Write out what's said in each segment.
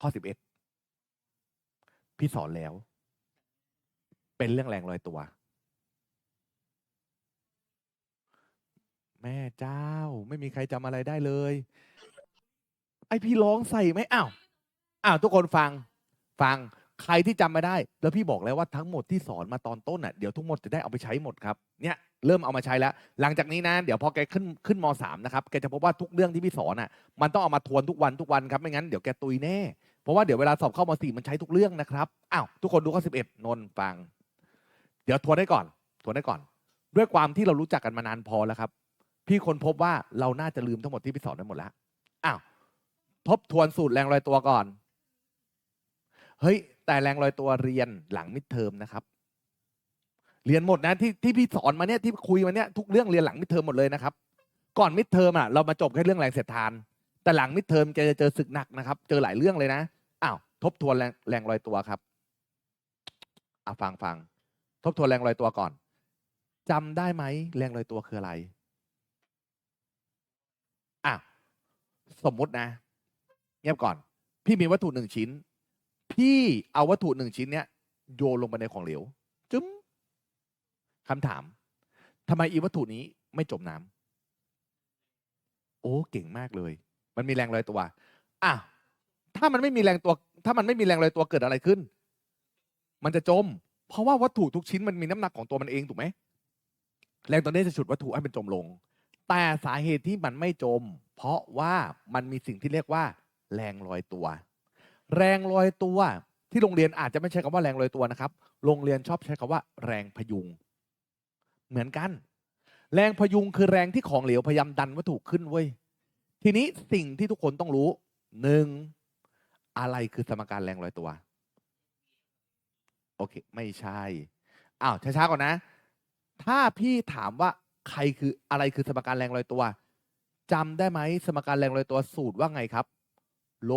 ข้อสิบเอ็ดพี่สอนแล้ว เป็นเรื่องแรงลอยตัว แม่เจ้า ไม่มีใครจำอะไรได้เลย ไอพี่ร้องใส่ไหมอ้าวอ้าวทุกคนฟัง ฟังใครที่จำไม่ได้ แล้วพี่บอกแล้วว่าทั้งหมดที่สอนมาตอนต้นอะเดี๋ยวทุกหมดจะได้เอาไปใช้หมดครับเนี่ยเริ่มเอามาใช้แล้ว หลังจากนี้นะ เดี๋ยวพอแกขึ้นขึ้นมสามนะครับแกจะพบว่าทุกเรื่องที่พี่สอนอะมันต้องเอามาทวนทุกวันทุกวันครับไม่งั้นเดี๋ยวแกตุยแน่ ราะว่าเดี๋ยวเวลาสอบเข้ามสี่มันใช้ทุกเรื่องนะครับอ้าวทุกคนดูข้อสิบเอ็ดนนท์ฟัง เดี๋ยวทวนได้ก่อนทวนได้ก่อน ด้วยความที่เรารู้จักกันมานานพอแล้วครับ พี่คนพบว่าเราน่าจะลืมทั้งหมดที่พี่สอนไปหมดแล้วอ้าวทบทวนสูตรแรงลอยตัวก่อน เฮ้ย แต่แรงลอยตัวเรียนหลังมิดเทอมนะครับ เรียนหมดนะที่ที่พี่สอนมาเนี่ยที่คุยมาเนี่ยทุกเรื่องเรียนหลังมิดเทอมหมดเลยนะครับ ก่อนมิดเทอมอะเรามาจบแค่เรื่องแรงเสียดทาน แต่หลังมิดเทอมจะเจอศึกหนักนะครับ เจอหลายเรื่องเลยนะ ทบทวนแรงแรงลอยตัวครับอะฟังฟังทบทวนแรงลอยตัวก่อนจำได้ไหมแรงลอยตัวคืออะไรอะสมมุตินะ เงียบก่อน พี่มีวัตถุหนึ่งชิ้น พี่เอาวัตถุหนึ่งชิ้นเนี้ยโยนลงไปในของเหลวจึ๊มคำถาม ทำไมอีวัตถุนี้ไม่จมน้ำโอ้ เก่งมากเลย มันมีแรงลอยตัว อะ ถ้ามันไม่มีแรงตัว ถ้ามันไม่มีแรงลอยตัวเกิดอะไรขึ้น มันจะจม เพราะว่าวัตถุทุกชิ้นมันมีน้ำหนักของตัวมันเองถูกไหมแรงตัวนี้จะฉุดวัตถุให้มันจมลง แต่สาเหตุที่มันไม่จม เพราะว่ามันมีสิ่งที่เรียกว่า แรงลอยตัว แรงลอยตัวที่โรงเรียนอาจจะไม่ใช้คำว่าแรงลอยตัวนะครับ โรงเรียนชอบใช้คำว่า แรงพยุง เหมือนกัน แรงพยุงคือแรงที่ของเหลวพยายามดันวัตถุขึ้นเว้ย ทีนี้สิ่งที่ทุกคนต้องรู้หนึ่ง อะไรคือสมการแรงลอยตัว โอเค ไม่ใช่อ้าวช้าๆก่อนนะ ถ้าพี่ถามว่าใครคืออะไรคือสมการแรงลอยตัวจำได้ไหมสมการแรงลอยตัวสูตรว่าไงครับโล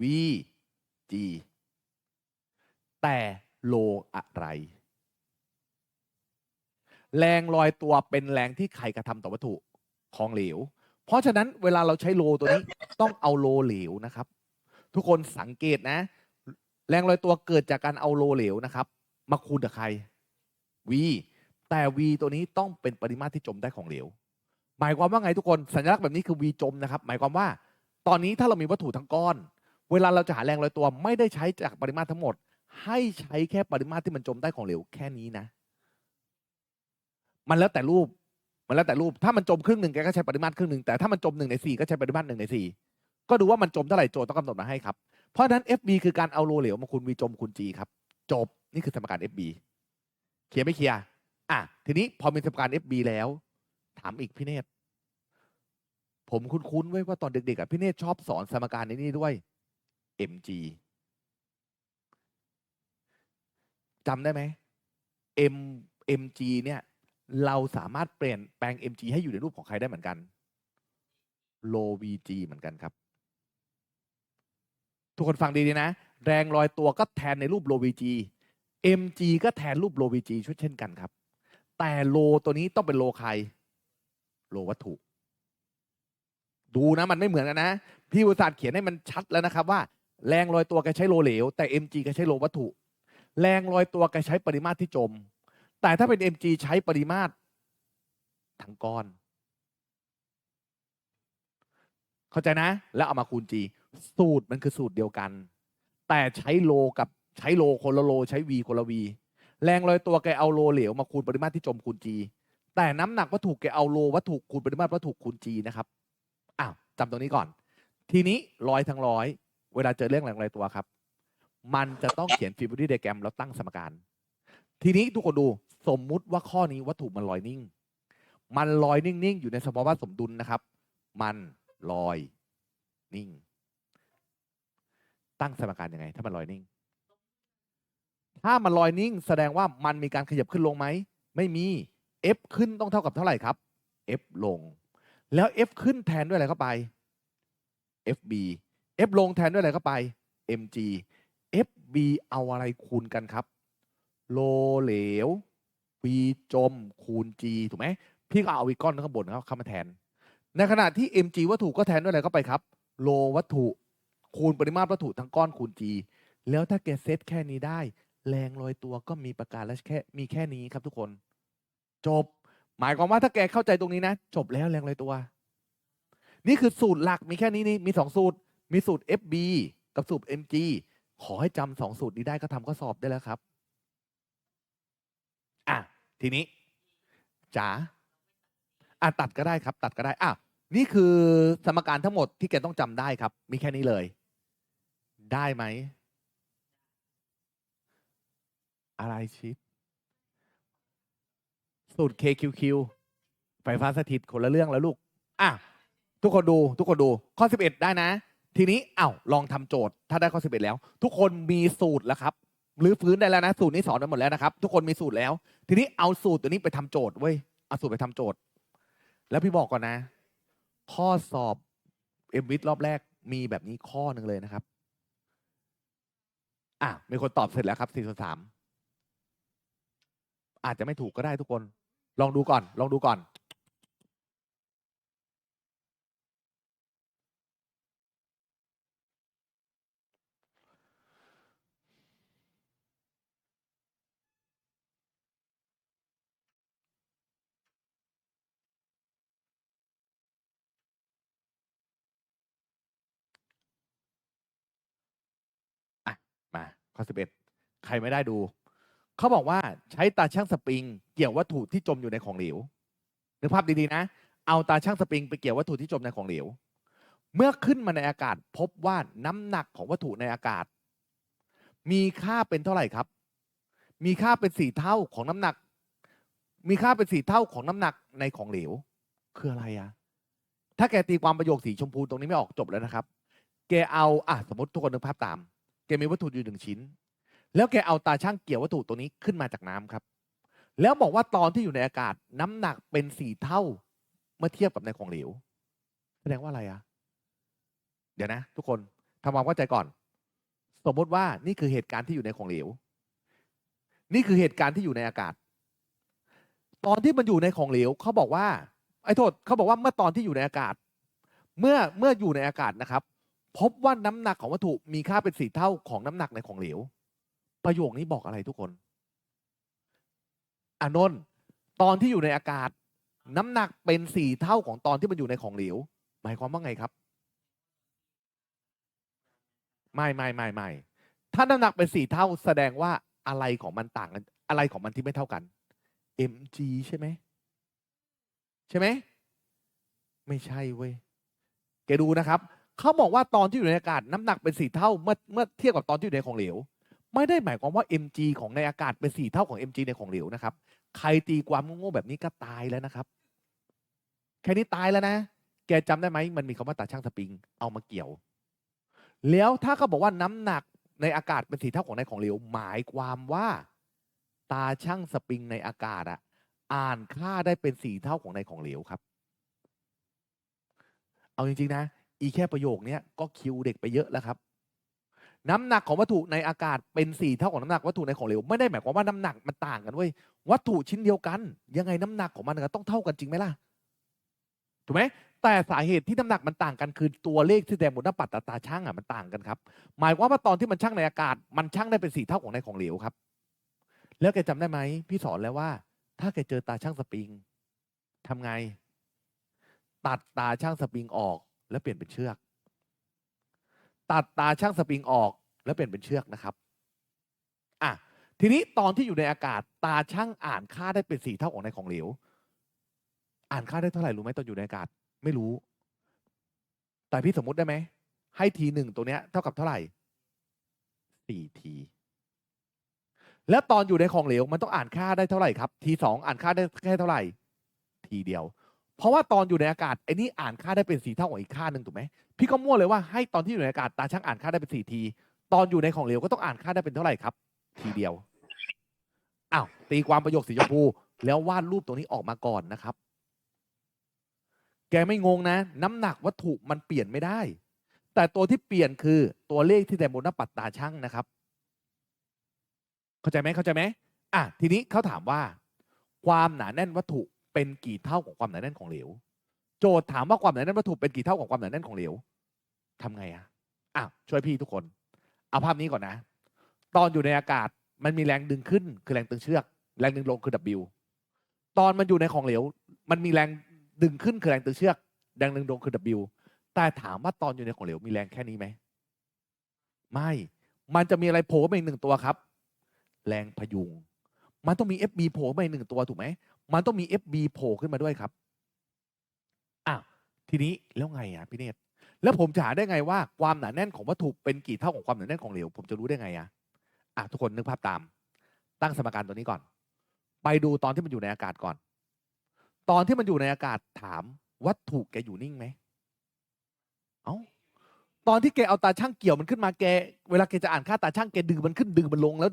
v g แต่โลอะไร แรงลอยตัวเป็นแรงที่ใครกระทำต่อวัตถุของเหลว เพราะฉะนั้นเวลาเราใช้โลตัวนี้ต้องเอาโลเหลวนะครับ ทุกคนสังเกตนะ แรงลอยตัวเกิดจากการเอาโลเหลวนะครับ มาคูณกับใคร v แต่ v ตัวนี้ต้องเป็นปริมาตรที่จมได้ของเหลว หมายความว่าไงทุกคนสัญลักษณ์แบบนี้คือ v จมนะครับ หมายความว่า ตอนนี้ถ้าเรามีวัตถุทั้งก้อน เวลาเราจะหาแรงลอยตัวไม่ได้ใช้จากปริมาตรทั้งหมด ให้ใช้แค่ปริมาตรที่มันจมได้ของเหลวแค่นี้นะ มันแล้วแต่รูปมันแล้วแต่รูปถ้ามันจมครึ่งหนึ่งแกก็ใช้ปริมาตรครึ่งหนึ่งแต่ถ้ามันจมหนึ่งในสี่ก็ใช้ปริมาตรหนึ่งในสี่ ก็ดูว่ามันจมเท่าไหร่โจทย์ต้องกำหนดมาให้ครับ เพราะฉะนั้น FB คือการเอาโลเหลวมาคูณ V จมคูณ G ครับ จบนี่คือสมการ FB เคลียร์ไม่เคลียร์อะทีนี้พอมีสมการ FB แล้ว ถามอีกพี่เนตผมคุ้นๆไว้ว่าตอนเด็กๆอะพี่เนตชอบสอนสมการในนี้ด้วย mg จำได้ไหม m mg เนี่ย เราสามารถเปลี่ยนแปลง mg ให้อยู่ในรูปของใครได้เหมือนกัน low vg เหมือนกันครับ ทุกคนฟังดีๆนะ แรงลอยตัวก็แทนในรูป low vg mg ก็แทนรูป low vg ช่วยเช่นกันครับ แต่โลตัวนี้ต้องเป็นโลใคร โลวัตถุ ดูนะมันไม่เหมือนกันนะ พี่อุตสาห์เขียนให้มันชัดแล้วนะครับว่า แรงลอยตัวแกใช้โลเหลว แต่ mg แกใช้โลวัตถุ แรงลอยตัวแกใช้ปริมาตรที่จม แต่ถ้าเป็น mg ใช้ปริมาตรทั้งก้อน เข้าใจนะ แล้วเอามาคูณ g สูตรมันคือสูตรเดียวกัน แต่ใช้โลกับใช้โลคนละโล ใช้ v คนละ v แรงลอยตัวแกเอาโลเหลวมาคูณปริมาตรที่จมคูณ g แต่น้ำหนักวัตถุแกเอาโลวัตถุคูณปริมาตรวัตถุคูณ g นะครับอ้าวจำตรงนี้ก่อน ทีนี้ร้อยทั้งร้อยเวลาเจอเรื่องแรงลอยตัวครับ มันจะต้องเขียนฟิบูรี่ไดแกรมแล้วตั้งสมการ ทีนี้ทุกคนดูสมมุติว่าข้อนี้วัตถุมันลอยนิ่ง มันลอยนิ่งๆอยู่ในสภาวะสมดุลนะครับ มันลอยนิ่ง ตั้งสมการยังไง ถ้ามันลอยนิ่ง ถ้ามันลอยนิ่ง แสดงว่ามันมีการขยับขึ้นลงไหม ไม่มี f ขึ้นต้องเท่ากับเท่าไหร่ครับ f ลง แล้ว f ขึ้นแทนด้วยอะไรเข้าไป fb f ลงแทนด้วยอะไรเข้าไป mg fb เอาอะไรคูณกันครับ โลเหลว v จมคูณ g ถูกไหมพี่ก็เอาอีกก้อนข้างบนครับเข้ามาแทน ในขณะที่ mg วัตถุก็แทนด้วยอะไรเข้าไปครับ โลวัตถุ คูณปริมาตรวัตถุทั้งก้อนคูณ g แล้วถ้าแกเซตแค่นี้ได้ แรงลอยตัวก็มีประการและแค่มีแค่นี้ครับทุกคน จบ หมายความว่าถ้าแกเข้าใจตรงนี้นะ จบแล้วแรงลอยตัว นี่คือสูตรหลักมีแค่นี้นี่มีสองสูตร มีสูตร FB กับสูตร MG ขอให้จำสองสูตรนี้ได้ก็ทำข้อสอบได้แล้วครับ อะ ทีนี้จ๋าอะตัดก็ได้ครับ ตัดก็ได้อะนี่คือสมการทั้งหมดที่แกต้องจำได้ครับ มีแค่นี้เลย ได้ไหม อะไรชิดสูตร KQQ ไฟฟ้าสถิตคนละเรื่องแล้วลูก อะ ทุกคนดูทุกคนดูข้อ 11 ได้นะ ทีนี้อ้าวลองทำโจทย์ ถ้าได้ข้อ 11 แล้ว ทุกคนมีสูตรแล้วครับหรือฟื้นได้แล้วนะ สูตรนี้สอนไปหมดแล้วนะครับ ทุกคนมีสูตรแล้ว ทีนี้เอาสูตรตัวนี้ไปทำโจทย์เว้ยเอาสูตรไปทำโจทย์ แล้วพี่บอกก่อนนะ ข้อสอบเอ็มวิทรอบแรกมีแบบนี้ข้อหนึ่งเลยนะครับ อะมีคนตอบเสร็จแล้วครับสี่ส่วนสามอาจจะไม่ถูกก็ได้ทุกคน ลองดูก่อน ลองดูก่อน อะ มาข้อ11ใครไม่ได้ดู เขาบอกว่าใช้ตาช่างสปริง เกี่ยววัตถุที่จมอยู่ในของเหลวนึกภาพดีๆนะ เอาตาช่างสปริงไปเกี่ยววัตถุที่จมในของเหลว เมื่อขึ้นมาในอากาศพบว่าน้ำหนักของวัตถุในอากาศ มีค่าเป็นเท่าไหร่ครับ มีค่าเป็นสี่เท่าของน้ำหนัก มีค่าเป็นสี่เท่าของน้ำหนักในของเหลว คืออะไรอะถ้าแกตีความประโยคสีชมพูตรงนี้ไม่ออกจบแล้วนะครับ แกเอาอะสมมติทุกคนนึกภาพตาม แกมีวัตถุอยู่หนึ่งชิ้น แล้วแกเอาตาช่างเกี่ยววัตถุตัวนี้ขึ้นมาจากน้ำครับ แล้วบอกว่าตอนที่อยู่ในอากาศน้ำหนักเป็นสี่เท่าเมื่อเทียบกับในของเหลว แสดงว่าอะไรอะเดี๋ยวนะ ทุกคนทำความเข้าใจก่อน สมมติว่านี่คือเหตุการณ์ที่อยู่ในของเหลว นี่คือเหตุการณ์ที่อยู่ในอากาศ ตอนที่มันอยู่ในของเหลวเขาบอกว่า ไอ้โทษเขาบอกว่าเมื่อตอนที่อยู่ในอากาศ เมื่อเมื่ออยู่ในอากาศนะครับ พบว่าน้ำหนักของวัตถุมีค่าเป็นสี่เท่าของน้ำหนักในของเหลว ประโยคนี้บอกอะไรทุกคนอานนท์ตอนที่อยู่ในอากาศ น้ำหนักเป็นสี่เท่าของตอนที่มันอยู่ในของเหลว หมายความว่าไงครับ ไม่ไม่ไม่ไม่ถ้าน้ำหนักเป็นสี่เท่า แสดงว่าอะไรของมันต่างกัน อะไรของมันที่ไม่เท่ากัน mg ใช่ไหมใช่ไหมไม่ใช่เว้ยแกดูนะครับ เขาบอกว่าตอนที่อยู่ในอากาศน้ำหนักเป็นสี่เท่าเมื่อเมื่อเทียบกับตอนที่อยู่ในของเหลว ไม่ได้หมายความว่า mg ของในอากาศเป็นสี่เท่าของ mg ในของเหลวนะครับ ใครตีความโง่ๆแบบนี้ก็ตายแล้วนะครับ แค่นี้ตายแล้วนะ แกจำได้ไหมมันมีคำว่าตาช่างสปริง เอามาเกี่ยว แล้วถ้าเขาบอกว่าน้ำหนักในอากาศเป็นสี่เท่าของในของเหลว หมายความว่า ตาช่างสปริงในอากาศอะอ่านค่าได้เป็นสี่เท่าของในของเหลวครับ เอาจริงๆนะ อีแค่ประโยคนี้ก็คิวเด็กไปเยอะแล้วครับ น้ำหนักของวัตถุในอากาศเป็นสี่เท่าของน้ำหนักวัตถุในของเหลวไม่ได้หมายความว่าน้ำหนักมันต่างกันเว้ยวัตถุชิ้นเดียวกัน ยังไงน้ำหนักของมันก็ต้องเท่ากันจริงไหมล่ะถูกไหมแต่สาเหตุที่น้ำหนักมันต่างกันคือตัวเลขที่แสดงบนหน้าปัดตาช่างอะมันต่างกันครับ หมายความว่าตอนที่มันช่างในอากาศ มันช่างได้เป็นสี่เท่าของในของเหลวครับ แล้วแกจำได้ไหมพี่สอนแล้วว่า ถ้าแกเจอตาช่างสปริงทำไง ตัดตาช่างสปริงออก แล้วเปลี่ยนเป็นเชือก ตัดตาช่างสปริงออกแล้วเปลี่ยนเป็นเชือกนะครับอะทีนี้ตอนที่อยู่ในอากาศตาช่างอ่านค่าได้เป็นสี่เท่าของในของเหลว อ่านค่าได้เท่าไหร่รู้ไหมตอนอยู่ในอากาศไม่รู้ แต่พี่สมมุติได้ไหมให้ทีหนึ่งตัวเนี้ยเท่ากับเท่าไหร่สี่ทีแล้วตอนอยู่ในของเหลวมันต้องอ่านค่าได้เท่าไหร่ครับทีสองอ่านค่าได้แค่เท่าไหร่ ทีเดียว เพราะว่าตอนอยู่ในอากาศไอ้นี่อ่านค่าได้เป็นสี่เท่าของอีกค่าหนึ่งถูกไหมพี่ก็มั่วเลยว่าให้ตอนที่อยู่ในอากาศตาช่างอ่านค่าได้เป็นสี่ที ตอนอยู่ในของเหลวก็ต้องอ่านค่าได้เป็นเท่าไหร่ครับ ทีเดียวอ้าวตีความประโยคสีชมพูแล้ววาดรูปตรงนี้ออกมาก่อนนะครับ แกไม่งงนะ น้ำหนักวัตถุมันเปลี่ยนไม่ได้ แต่ตัวที่เปลี่ยนคือตัวเลขที่แสดงบนหน้าปัดตาช่างนะครับ เข้าใจไหมเข้าใจไหมอะทีนี้เขาถามว่า ความหนาแน่นวัตถุ เป็นกี่เท่าของความหนาแน่นของเหลว โจทย์ถามว่าความหนาแน่นวัตถุเป็นกี่เท่าของความหนาแน่นของเหลวทำไงอะอะช่วยพี่ทุกคน เอาภาพนี้ก่อนนะ ตอนอยู่ในอากาศมันมีแรงดึงขึ้นคือแรงตึงเชือก แรงดึงลงคือ W ตอนมันอยู่ในของเหลว มันมีแรงดึงขึ้นคือแรงตึงเชือก แรงดึงลงคือ W แต่ถามว่าตอนอยู่ในของเหลวมีแรงแค่นี้ไหม ไม่ มันจะมีอะไรโผล่มาอีกหนึ่งตัวครับ แรงพยุง มันต้องมี FB โผล่มาอีกหนึ่งตัวถูกไหม มันต้องมี FB โผล่ขึ้นมาด้วยครับอ้าวทีนี้แล้วไงอะพี่เนตรแล้วผมจะหาได้ไงว่าความหนาแน่นของวัตถุเป็นกี่เท่าของความหนาแน่นของเหลวผมจะรู้ได้ไงอะอะทุกคนนึกภาพตาม ตั้งสมการตัวนี้ก่อน ไปดูตอนที่มันอยู่ในอากาศก่อน ตอนที่มันอยู่ในอากาศถามวัตถุแกอยู่นิ่งไหมเอ้าตอนที่แกเอาตาช่างเกี่ยวมันขึ้นมาแก เวลาแกจะอ่านค่าตาช่างแกดึงมันขึ้นดึงมันลงแล้ว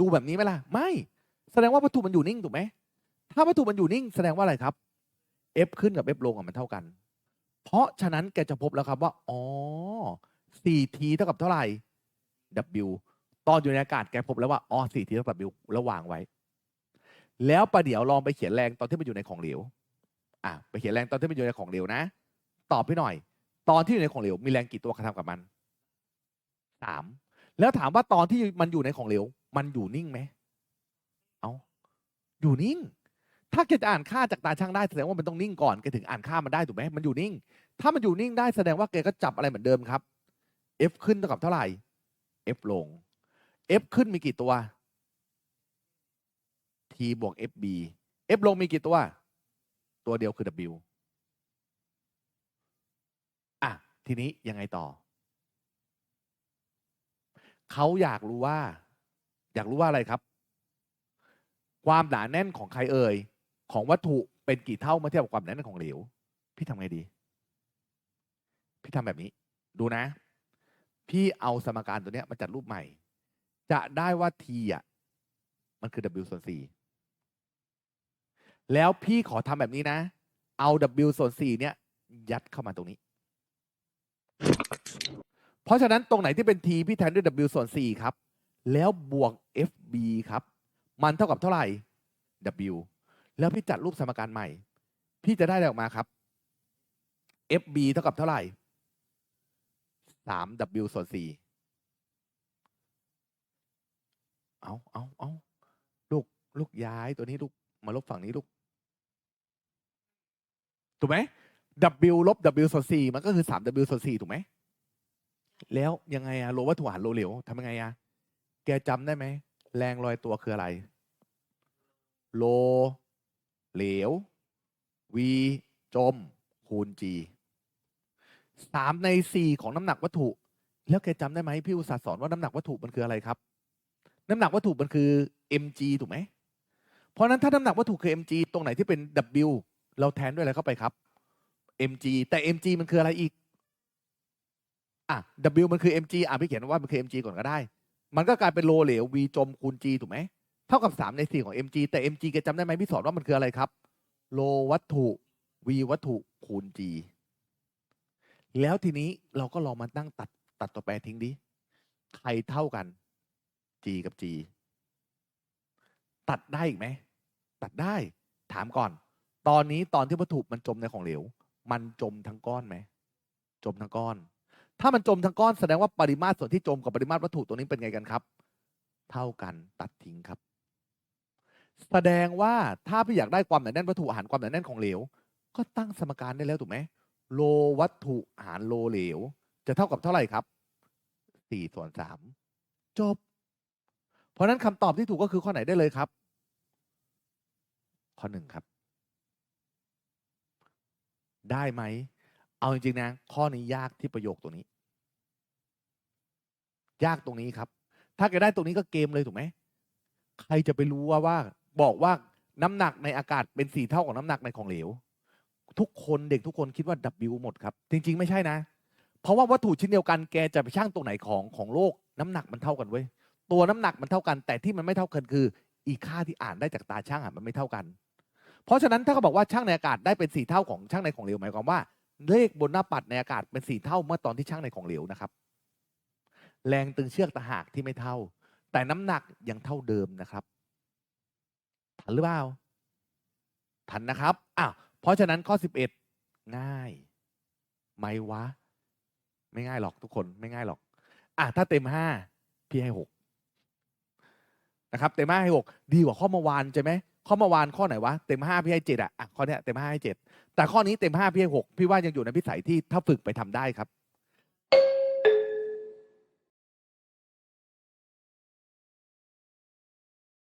ดูแบบนี้ไหมล่ะ ไม่ แสดงว่าวัตถุมันอยู่นิ่งถูกไหม ถ้าวัตถุมันอยู่นิ่งแสดงว่าอะไรครับ F ขึ้นกับ F ลงอะมันเท่ากัน เพราะฉะนั้นแกจะพบแล้วครับว่า อ๋อ 4t เท่ากับเท่าไหร่ W ตอนอยู่ในอากาศแกพบแล้วว่า อ๋อ 4t เท่ากับ W แล้ววางไว้ แล้วประเดี๋ยวลองไปเขียนแรงตอนที่มันอยู่ในของเหลว อะ ไปเขียนแรงตอนที่มันอยู่ในของเหลวนะ ตอบพี่หน่อย ตอนที่อยู่ในของเหลวมีแรงกี่ตัวกระทำกับมันสาม แล้วถามว่าตอนที่มันอยู่ในของเหลว มันอยู่นิ่งไหม เอาอยู่นิ่ง ถ้าแกจะอ่านค่าจากตาช่างได้แสดงว่ามันต้องนิ่งก่อนแกถึงอ่านค่ามันได้ถูกไหมมันอยู่นิ่ง ถ้ามันอยู่นิ่งได้แสดงว่าแกก็จับอะไรเหมือนเดิมครับ F ขึ้นเท่ากับเท่าไหร่ F ลง F ขึ้นมีกี่ตัว T บวก FB F ลงมีกี่ตัว ตัวเดียวคือ W อะ ทีนี้ยังไงต่อ เขาอยากรู้ว่า อยากรู้ว่าอะไรครับ ความหนาแน่นของใครเอ่ย ของวัตถุเป็นกี่เท่าเมื่อเทียบกับความหนาแน่นของเหลว พี่ทำไงดี พี่ทำแบบนี้ ดูนะ พี่เอาสมการตัวเนี้ยมาจัดรูปใหม่ จะได้ว่า t อะ มันคือ w ส่วน4แล้วพี่ขอทำแบบนี้นะ เอา w ส่วน4เนี่ยยัดเข้ามาตรงนี้ เพราะฉะนั้นตรงไหนที่เป็น t พี่แทนด้วย w ส่วน4ครับ แล้วบวก fb ครับ มันเท่ากับเท่าไหร่ w แล้วพี่จัดรูปสมการใหม่ พี่จะได้อะไรออกมาครับ fb เท่ากับเท่าไหร่ 3w ส่วน4เอาเอาเอาลูก ลูกย้ายตัวนี้ลูก มาลบฝั่งนี้ลูก ถูกไหม w ลบ w ส่วน4มันก็คือ 3w ส่วน4ถูกไหม แล้วยังไงอะโลวัตถุหารโลเหลวทำยังไงอะแกจำได้ไหม แรงลอยตัวคืออะไร โล เหลว v จม คูณ g สามในสี่ของน้ำหนักวัตถุ แล้วแกจำได้ไหมพี่อุตสาสอนว่าน้ำหนักวัตถุมันคืออะไรครับ น้ำหนักวัตถุมันคือ mg ถูกไหมเพราะนั้นถ้าน้ำหนักวัตถุคือ mg ตรงไหนที่เป็น w เราแทนด้วยอะไรเข้าไปครับ mg แต่ mg มันคืออะไรอีกอะ w มันคือ mg อะพี่เขียนว่ามันคือ mg ก่อนก็ได้ มันก็กลายเป็นโลเหลว v จมคูณ g ถูกไหม ท่ากับสามในสี่ของ mg แต่ mg แกจำได้ไหมพี่สอนว่ามันคืออะไรครับ โลวัตถุ v วัตถุคูณ g แล้วทีนี้เราก็ลองมาตั้งตัดตัดตัวแปรทิ้งดิ ใครเท่ากัน g กับ g ตัดได้อีกไหม ตัดได้ ถามก่อน ตอนนี้ตอนที่วัตถุมันจมในของเหลว มันจมทั้งก้อนไหม จมทั้งก้อน ถ้ามันจมทั้งก้อนแสดงว่าปริมาตรส่วนที่จมกับปริมาตรวัตถุตัวนี้เป็นไงกันครับเท่ากันตัดทิ้งครับ แสดงว่าถ้าพี่อยากได้ความหนาแน่นวัตถุหารความหนาแน่นของเหลว ก็ตั้งสมการได้แล้วถูกไหมโลวัตถุหารโลเหลว จะเท่ากับเท่าไหร่ครับสี่ส่วนสามจบ เพราะฉะนั้นคำตอบที่ถูกก็คือข้อไหนได้เลยครับ ข้อหนึ่งครับ ได้ไหม เอาจริงๆนะ ข้อนี้ยากที่ประโยคตัวนี้ ยากตรงนี้ครับ ถ้าแกได้ตรงนี้ก็เกมเลยถูกไหม ใครจะไปรู้ว่าว่า บอกว่าน้ำหนักในอากาศเป็นสี่เท่าของน้ำหนักในของเหลว ทุกคนเด็กทุกคนคิดว่า W หมดครับ จริง ๆ ไม่ใช่นะ เพราะว่าวัตถุชิ้นเดียวกันแกจะไปชั่งตรงไหนของของโลก น้ำหนักมันเท่ากันเว้ยตัวน้ำหนักมันเท่ากัน แต่ที่มันไม่เท่ากันคือ อีค่าที่อ่านได้จากตาช่างอะมันไม่เท่ากัน เพราะฉะนั้นถ้าเขาบอกว่าช่างในอากาศได้เป็นสี่เท่าของช่างในของเหลวหมายความว่า เลขบนหน้าปัดในอากาศเป็นสี่เท่าเมื่อตอนที่ช่างในของเหลวนะครับ แรงตึงเชือกตะหากที่ไม่เท่า แต่น้ำหนักยังเท่าเดิมนะครับ ทันหรือเปล่า ทันนะครับอ้าวเพราะฉะนั้นข้อสิบเอ็ดง่ายไหมวะ ไม่ง่ายหรอกทุกคนไม่ง่ายหรอกอะถ้าเต็มห้าพี่ให้หกนะครับ เต็มห้าให้หกดีกว่าข้อเมื่อวานใช่ไหมข้อเมื่อวานข้อไหนวะ เต็มห้าพี่ให้เจ็ดอะอะข้อเนี้ยเต็มห้าให้เจ็ดแต่ข้อนี้เต็มห้าพี่ให้หกพี่ว่ายังอยู่ในพิสัยที่ถ้าฝึกไปทำได้ครับ